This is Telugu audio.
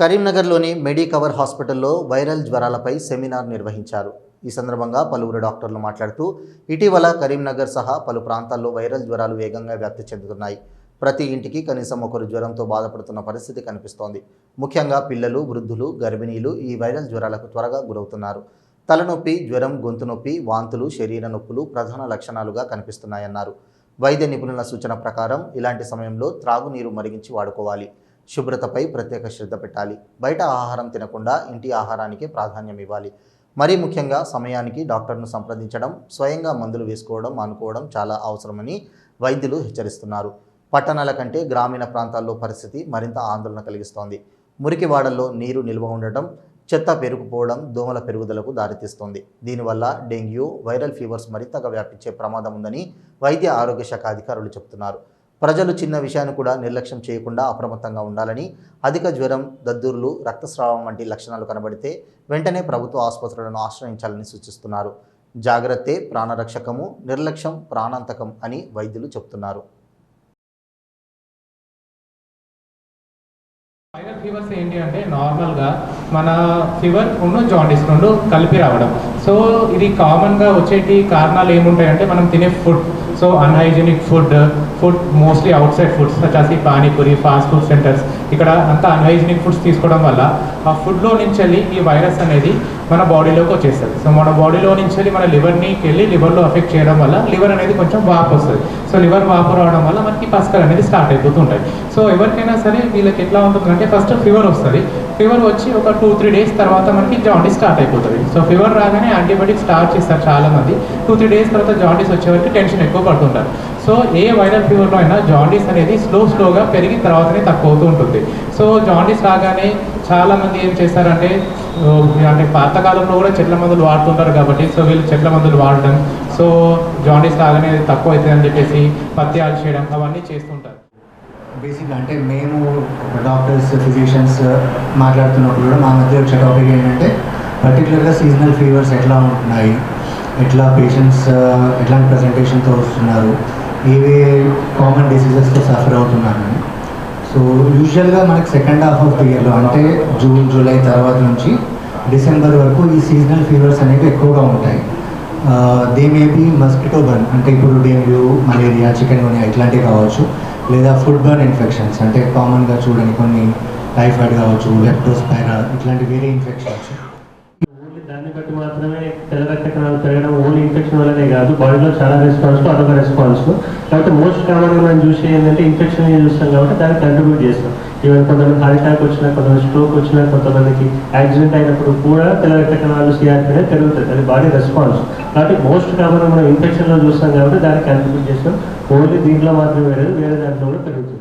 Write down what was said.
కరీంనగర్లోని మెడికవర్ హాస్పిటల్లో వైరల్ జ్వరాలపై సెమినార్ నిర్వహించారు. ఈ సందర్భంగా పలువురు డాక్టర్లు మాట్లాడుతూ ఇటీవల కరీంనగర్ సహా పలు ప్రాంతాల్లో వైరల్ జ్వరాలు వేగంగా వ్యాప్తి చెందుతున్నాయి. ప్రతి ఇంటికి కనీసం ఒకరు జ్వరంతో బాధపడుతున్న పరిస్థితి కనిపిస్తోంది. ముఖ్యంగా పిల్లలు వృద్ధులు గర్భిణీలు ఈ వైరల్ జ్వరాలకు త్వరగా గురవుతున్నారు. తలనొప్పి జ్వరం గొంతు నొప్పి వాంతులు శరీర నొప్పులు ప్రధాన లక్షణాలుగా కనిపిస్తున్నాయన్నారు. వైద్య నిపుణుల సూచన ప్రకారం ఇలాంటి సమయంలో త్రాగునీరు మరిగించి వాడుకోవాలి. శుభ్రతపై ప్రత్యేక శ్రద్ధ పెట్టాలి. బయట ఆహారం తినకుండా ఇంటి ఆహారానికి ప్రాధాన్యం ఇవ్వాలి. మరీ ముఖ్యంగా సమయానికి డాక్టర్ను సంప్రదించడం స్వయంగా మందులు వేసుకోవడం అనుకోవడం చాలా అవసరమని వైద్యులు హెచ్చరిస్తున్నారు. పట్టణాల కంటే గ్రామీణ ప్రాంతాల్లో పరిస్థితి మరింత ఆందోళన కలిగిస్తోంది. మురికివాడల్లో నీరు నిల్వ ఉండటం చెత్త పెరుగుపోవడం దోమల పెరుగుదలకు దారితీస్తుంది. దీనివల్ల డెంగ్యూ వైరల్ ఫీవర్స్ మరింతగా వ్యాపించే ప్రమాదం ఉందని వైద్య ఆరోగ్య శాఖ అధికారులు చెబుతున్నారు. ప్రజలు చిన్న విషయాన్ని కూడా నిర్లక్ష్యం చేయకుండా అప్రమత్తంగా ఉండాలని అధిక జ్వరం దద్దుర్లు రక్తస్రావం వంటి లక్షణాలు కనబడితే వెంటనే ప్రభుత్వ ఆసుపత్రులను ఆశ్రయించాలని సూచిస్తున్నారు. జాగ్రత్తే ప్రాణరక్షకము నిర్లక్ష్యం ప్రాణాంతకం అని వైద్యులు చెబుతున్నారు వైరల్ ఫీవర్స్ ఏంటి అంటే నార్మల్గా మన ఫీవర్ ఉన్న జాండీస్ రెండు కలిపి రావడం. సో ఇది కామన్గా వచ్చేటి కారణాలు ఏముంటాయంటే మనం తినే food so unhygienic food food mostly outside foods వచ్చేసి పానీపూరి ఫాస్ట్ ఫుడ్ సెంటర్స్ ఇక్కడ అంతా అన్హైజీనిక్ ఫుడ్స్ తీసుకోవడం వల్ల ఆ ఫుడ్లో నుంచి వెళ్ళి ఈ వైరస్ అనేది మన బాడీలోకి వచ్చేస్తుంది. సో మన బాడీలో నుంచి వెళ్ళి మన లివర్ని వెళ్ళి లివర్లో అఫెక్ట్ చేయడం వల్ల లివర్ అనేది కొంచెం వాపు వస్తుంది. సో లివర్ వాపు రావడం వల్ల మనకి పస్కర్ అనేది స్టార్ట్ అయిపోతుంటాయి. సో ఎవరికైనా సరే వీళ్ళకి ఎట్లా ఉంటుందంటే ఫస్ట్ ఫీవర్ వస్తుంది. ఫీవర్ వచ్చి ఒక టూ త్రీ డేస్ తర్వాత మనకి జాండీస్ స్టార్ట్ అయిపోతుంది. సో ఫీవర్ రాగానే యాంటీబయాటిక్ స్టార్ట్ చేస్తారు చాలా మంది టూ త్రీ డేస్ తర్వాత జాండీస్ వచ్చే వరకు టెన్షన్ ఎక్కువ పడుతుంటారు. సో ఏ వైరల్ ఫీవర్లో అయినా జాండీస్ అనేది స్లో స్లోగా పెరిగి తర్వాతనే తక్కువ అవుతూ ఉంటుంది. సో జాండీస్ రాగానే చాలామంది ఏం చేస్తారంటే అంటే పాతకాలంలో కూడా చెట్ల మందులు వాడుతుంటారు కాబట్టి సో వీళ్ళు చెట్ల మందులు వాడడం సో జాండీస్ రాగానే తక్కువ అవుతుంది అని చెప్పేసి పత్యాలు చేయడం అవన్నీ చేస్తుంటారు. బేసిక్గా అంటే మేము డాక్టర్స్ ఫిజిషియన్స్ మాట్లాడుతున్నప్పుడు కూడా మా మధ్య వచ్చే టాపిక్ ఏంటంటే పర్టికులర్గా సీజనల్ ఫీవర్స్ ఎట్లా ఉంటున్నాయి? ఎట్లా పేషెంట్స్ ఎట్లాంటి ప్రజెంటేషన్తో వస్తున్నారు? ఏవే కామన్ డిసీజెస్తో సఫర్ అవుతున్నారని సో యూజువల్గా మనకి సెకండ్ హాఫ్ ఆఫ్ ది ఇయర్లో అంటే జూన్ జూలై తర్వాత నుంచి డిసెంబర్ వరకు ఈ సీజనల్ ఫీవర్స్ అనేవి ఎక్కువగా ఉంటాయి. They may be mosquito borne అంటే ఇప్పుడు డెంగ్యూ మలేరియా చికెన్ గునియా ఇట్లాంటివి కావచ్చు లేదా ఫుడ్ బర్న్ ఇన్ఫెక్షన్స్ అంటే కామన్గా చూడని కొన్ని టైఫాయిడ్ కావచ్చు లెప్టోస్పైరా ఇట్లాంటి వేరే ఇన్ఫెక్షన్స్ ఓన్లీ దాన్ని బట్టి మాత్రమే తెల్ల రక్త కణాలు పెరగడం ఓన్లీ ఇన్ఫెక్షన్ వల్లనే కాదు బాడీలో చాలా రెస్పాన్స్ అదొక రెస్పాన్స్ కాబట్టి మోస్ట్ కామన్గా మనం చూసే ఏంటంటే ఇన్ఫెక్షన్ చూస్తాం కాబట్టి దానికి కంట్రిబ్యూట్ చేస్తాం. ఈవెన్ కొంతమంది హార్ట్ అటాక్ వచ్చినా కొంతమంది స్ట్రోక్ వచ్చినా కొంతమందికి యాక్సిడెంట్ అయినప్పుడు కూడా తెల్ల రక్త కణాలు సిఆర్పీ అనేది పెరుగుతుంది అది బాడీ రెస్పాన్స్ కాబట్టి మోస్ట్ కామన్ మనం ఇన్ఫెక్షన్లో చూస్తాం కాబట్టి దానికి కంట్రిబ్యూట్ చేస్తాం. ఓన్లీ దీంట్లో మాత్రమే లేదు వేరే దాంట్లో కూడా పెరుగుతుంది.